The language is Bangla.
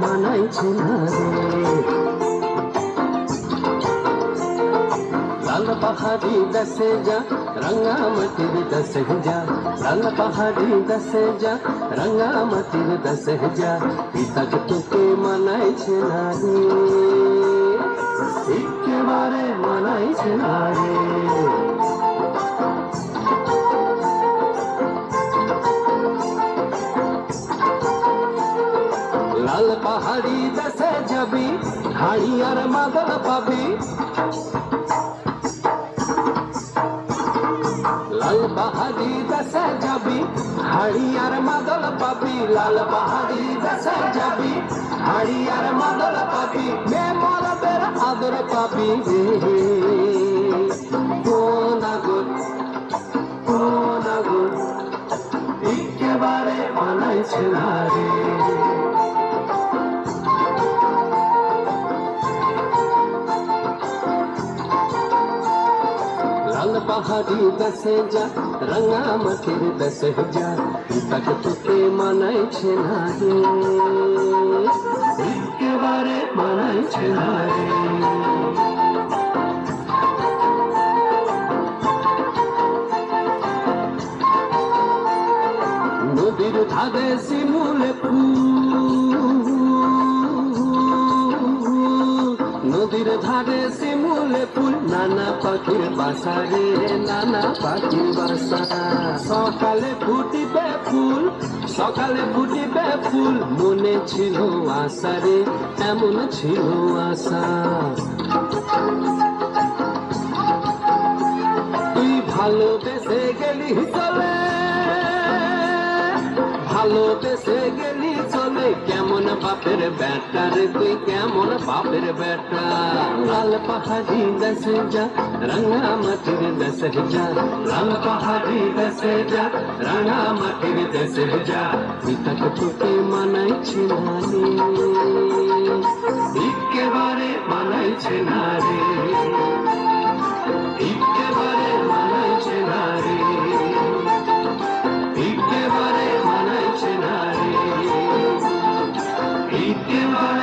মানাইছে না লাল পাহাড়ি দশে যা রঙ্গামতির দশে যা। লাল পাহাড়ি দশে যা রঙ্গামতির দশে যা। পিতাক তোকে মানাইছে না রে। একেবারে মানাইছে না রে। লাল পাহাড়ি দেশে যাবি হাড়ি আর মাদল পাবি লাল পাহাড়ি দেশে যাবি হাড়ি আর মাদল পাবি লাল পাহাড়ি দেশে যাবি হাড়ি আর মাদল পাবি মে মরবের আদর পাবি রে কোন আগুন কোন আগুন একেবারে মানাইছে না রে লাল পাহাড়ি দশে যা রঙামতির দশে যা তক তোকে মানাইছে না রে একেবারে মানাইছে না রে নদীর ধারে শিমুলে ফুল ধারে শিমুলে ফুল, নানা পাখির বাসা রে, নানা পাখির বাসা। সকালে ফুটিবে ফুল, সকালে ফুটিবে ফুল, মনে ছিল আশা রে, এমন ছিল আশা। তুই ভালোবেসে গেলি চলে ভালোবেসে গেলি চলে কেমন বাপের বেটা রে? তুই কেমন বাপের বেটা? লাল পাহাড়ি দশে যা রঙামাটির দশে যা। লাল পাহাড়ি দশে যা রঙামাটির দশে যা। পিতাক তোকে মানাইছে না রে। একেবারে মানাইছে না রে। Keep your